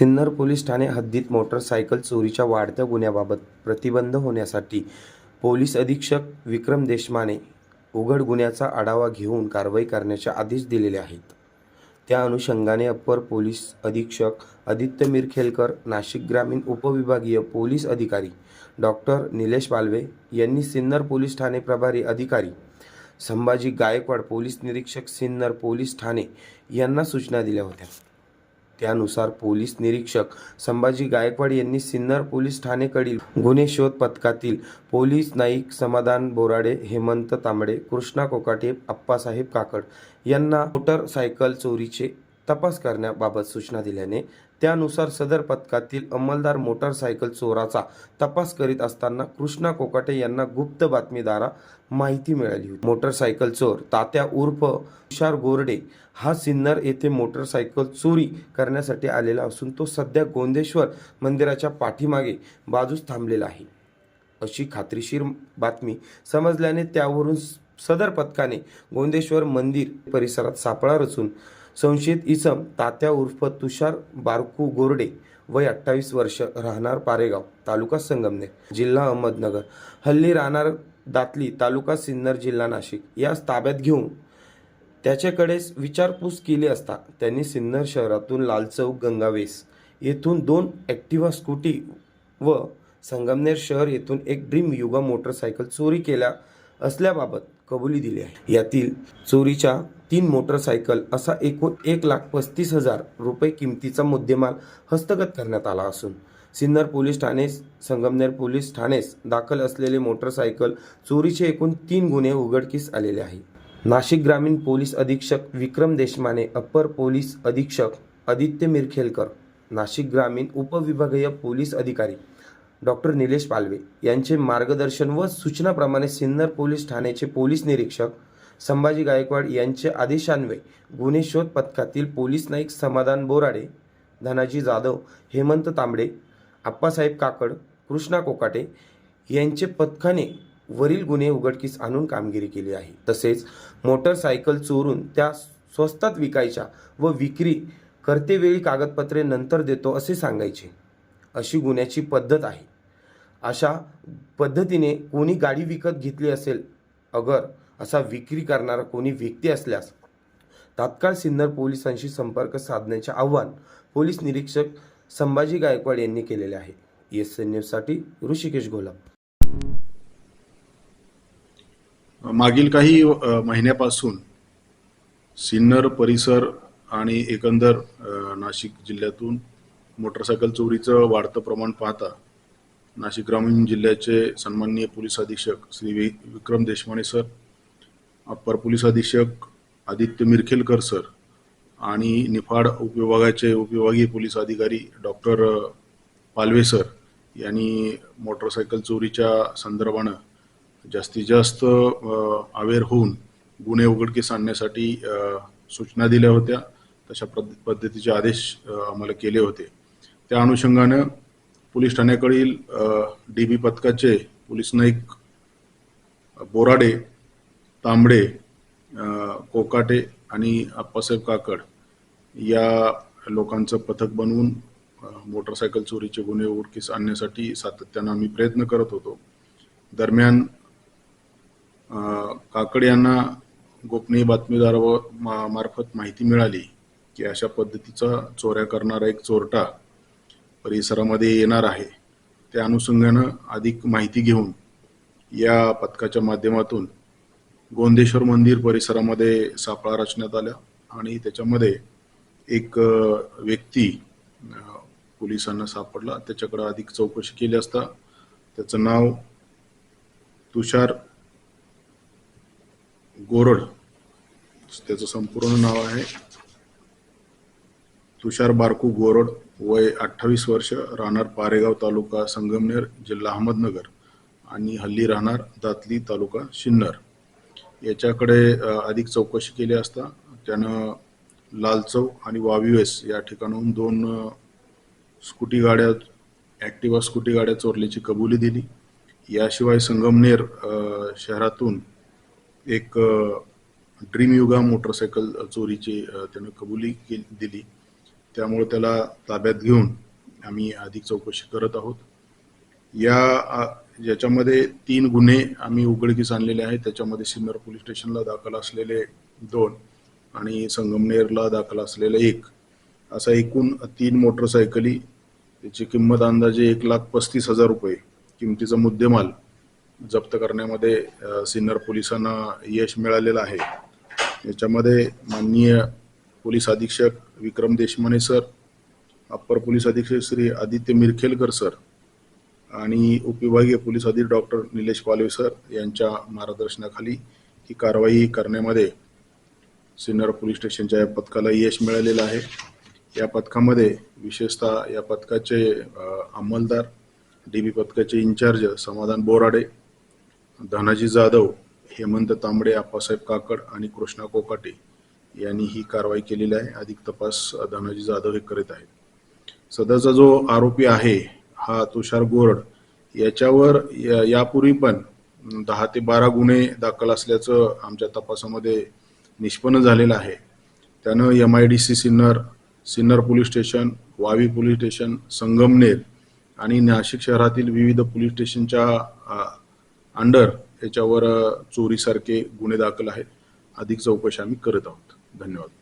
Sinnar police Thane हद्दीत motorcycle चोरीच्या वाढत्या गुन्ह्याबाबत प्रतिबंध होण्यासाठी पोलीस अधीक्षक विक्रम देशमाने उघड गुन्ह्याचा आढावा घेऊन कारवाई करण्याचे आदेश दिलेले आहेत. त्या अनुषंगाने अप्पर पोलीस अधीक्षक आदित्य मिरखेलकर नाशिक ग्रामीण उपविभागीय पोलीस अधिकारी डॉक्टर निलेश पालवे यांनी सिन्नर पोलीस ठाणे प्रभारी अधिकारी संभाजी गायकवाड पोलीस निरीक्षक सिन्नर पोलीस ठाणे यांना सूचना दिल्या होत्या. त्यानुसार पोलीस निरीक्षक संभाजी गायकवाड यांनी सिन्नर पोलीस ठाणेकडील गुन्हे शोध पथकातील पोलीस नाईक समाधान बोराडे हेमंत तांबडे कृष्णा कोकाटे अप्पासाहेब काकड यांना मोटरसायकल चोरीचे तपास करण्याबाबत सूचना दिल्याने त्यानुसार सदर पथकातील अंमलदार मोटरसायकल चोराचा तपास करीत असताना कृष्णा कोकाटे यांना गुप्त बातमीदारा माहिती मिळाली होती. मोटरसायकल चोर तात्या उर्फ तुषार गोरडे हा सिन्नर येथे मोटरसायकल चोरी करण्यासाठी आलेला असून तो सध्या गोंदेश्वर मंदिराच्या पाठीमागे बाजूस थांबलेला आहे. अशी खात्रीशीर बातमी समजल्याने त्यावरून सदर पथकाने गोंदेश्वर मंदिर परिसरात सापळा रचून संशयित इसम तात्या उर्फ तुषार बारकू गोरडे वय अठ्ठावीस वर्ष राहणार पारेगाव तालुका संगमनेर जिल्हा अहमदनगर. हल्ली राहणार दातली तालुका सिन्नर जिल्हा नाशिक. यास ताब्यात घेऊन त्याच्याकडे विचारपूस केली असता त्यांनी सिन्नर शहरातून लालचौक गंगावेस येथून दोन ॲक्टिव्हा स्कूटी व संगमनेर शहर येथून एक ड्रीम युगा मोटरसायकल चोरी केल्या असल्याबाबत कबुली दिली आहे. यातील चोरीच्या तीन मोटरसायकल असा एकूण एक लाख पस्तीस हजार रुपये किमतीचा मुद्देमाल हस्तगत करण्यात आला असून सिन्नर पोलीस ठाणे संगमनेर पोलीस ठाणेस दाखल असलेले मोटरसायकल चोरीचे एकूण तीन गुन्हे उघडकीस आलेले आहे. नाशिक ग्रामीण पोलीस अधीक्षक विक्रम देशमाने अप्पर पोलीस अधीक्षक आदित्य मिरखेलकर नाशिक ग्रामीण उपविभागीय पोलीस अधिकारी डॉक्टर निलेश पालवे यांचे मार्गदर्शन व सूचनाप्रमाणे सिन्नर पोलीस ठाण्याचे पोलीस निरीक्षक संभाजी गायकवाड यांचे आदेशान्वये गुन्हे शोध पथकातील पोलीस नाईक समाधान बोराडे धनाजी जाधव हेमंत तांबडे आप्पासाहेब काकड कृष्णा कोकाटे यांचे पथकाने वरील गुन्हे उघडकीस आणून कामगिरी केली आहे. तसेच मोटरसायकल चोरून त्या स्वस्तात विकायच्या व विक्री करतेवेळी कागदपत्रे नंतर देतो असे सांगायचे. अशी गुन्ह्याची पद्धत आहे. अशा पद्धतीने कोणी गाडी विकत घेतली असेल अगर असा विक्री करणारा कोणी व्यक्ती असल्यास तात्काळ सिन्नर पोलिसांशी संपर्क साधण्याचे आव्हान पोलीस निरीक्षक संभाजी गायकवाड यांनी केलेले आहे. एस एन न्यूजसाठी ऋषिकेश गोलाब मागील काही महिन्यापासून सिन्नर परिसर आणि एकंदर नाशिक जिल्ह्यातून मोटरसायकल चोरीचं वाढतं प्रमाण पाहता नाशिक ग्रामीण जिल्ह्याचे सन्माननीय पोलीस अधीक्षक Shri Vikram Deshmane sir upper police अधीक्षक आदित्य मिरखेलकर सर आणि निफाड उपविभागाचे उपविभागीय पोलीस अधिकारी डॉक्टर पालवे सर यांनी मोटरसायकल चोरीच्या संदर्भानं जास्तीत जास्त अवेअर होऊन गुन्हे उघडकीस आणण्यासाठी सूचना दिल्या होत्या. तशा पद्ध पद्धतीचे आदेश आम्हाला केले होते. त्या अनुषंगानं पोलीस ठाण्याकडील डी बी पथकाचे पोलीस नाईक बोराडे तांबडे कोकाटे आणि आप्पासाहेब काकड या लोकांचं पथक बनवून मोटरसायकल चोरीचे गुन्हे उडकीस आणण्यासाठी सातत्यानं आम्ही प्रयत्न करत होतो. दरम्यान काकड यांना गोपनीय बातमीदार व मा- मार्फत माहिती मिळाली की अशा पद्धतीचा चोऱ्या करणारा एक चोरटा परिसरामध्ये येणार आहे. त्या अनुषंगानं अधिक माहिती घेऊन या पथकाच्या माध्यमातून गोंदेश्वर मंदिर परिसरामध्ये सापळा रचण्यात आल्या आणि त्याच्यामध्ये एक व्यक्ती पोलिसांना सापडला. त्याच्याकडे अधिक चौकशी केली असता त्याचं नाव तुषार गोरड. त्याचं संपूर्ण नाव आहे तुषार बारकू गोरड. वय अठ्ठावीस वर्ष राहणार पारेगाव तालुका संगमनेर जिल्हा अहमदनगर आणि हल्ली राहणार दातली तालुका सिन्नर याच्याकडे अधिक चौकशी केली असता त्यानं लालचौक आणि वावीवेस या ठिकाणाहून दोन स्कूटी गाड्या ॲक्टिवा स्कूटी गाड्या चोरल्याची कबुली दिली. याशिवाय संगमनेर शहरातून एक ड्रीम युगा मोटरसायकल चोरीची त्यानं कबुली केली दिली. त्यामुळे त्याला ताब्यात घेऊन आम्ही अधिक चौकशी करत आहोत. या ज्याच्यामध्ये तीन गुन्हे आम्ही उघडकीस आणलेले आहेत. त्याच्यामध्ये सिन्नर पोलीस स्टेशनला दाखल असलेले दोन आणि संगमनेरला दाखल असलेले एक. असा एकूण तीन मोटरसायकली त्याची किंमत अंदाजे एक लाख पस्तीस हजार रुपये. किमतीचा मुद्देमाल जप्त करण्यामध्ये सिन्नर पोलिसांना यश मिळालेलं आहे. याच्यामध्ये माननीय पोलीस अधीक्षक Vikram Deshmane sir upper police अधीक्षक श्री आदित्य मिरखेलकर सर आणि उपविभागीय पोलीस अधिक डॉक्टर निलेश पालवे सर यांच्या मार्गदर्शनाखाली ही कारवाई करण्यामध्ये सिन्नर पोलीस स्टेशनच्या या पथकाला यश मिळालेलं आहे. या पथकामध्ये विशेषतः या पथकाचे अंमलदार डी बी पथकाचे इन्चार्ज समाधान बोराडे धनाजी जाधव हेमंत तांबडे आप्पासाहेब काकड आणि कृष्णा कोकाटे यांनी ही कारवाई केलेली आहे. अधिक तपास धनाजी जाधव हे करीत आहेत. सदरचा जो आरोपी आहे हा तुषार गोरड. याच्यावर या- यापूर्वी पण दहा ते बारा गुन्हे दाखल असल्याचं आमच्या तपासामध्ये निष्पन्न झालेलं आहे. त्यानं M I D C Sinnar Sinnar police station Vavi police station Sangamner आणि नाशिक शहरातील विविध पोलीस स्टेशनच्या अंडर याच्यावर चोरीसारखे गुन्हे दाखल आहेत. अधिक चौकशी आम्ही करत आहोत. धन्यवाद.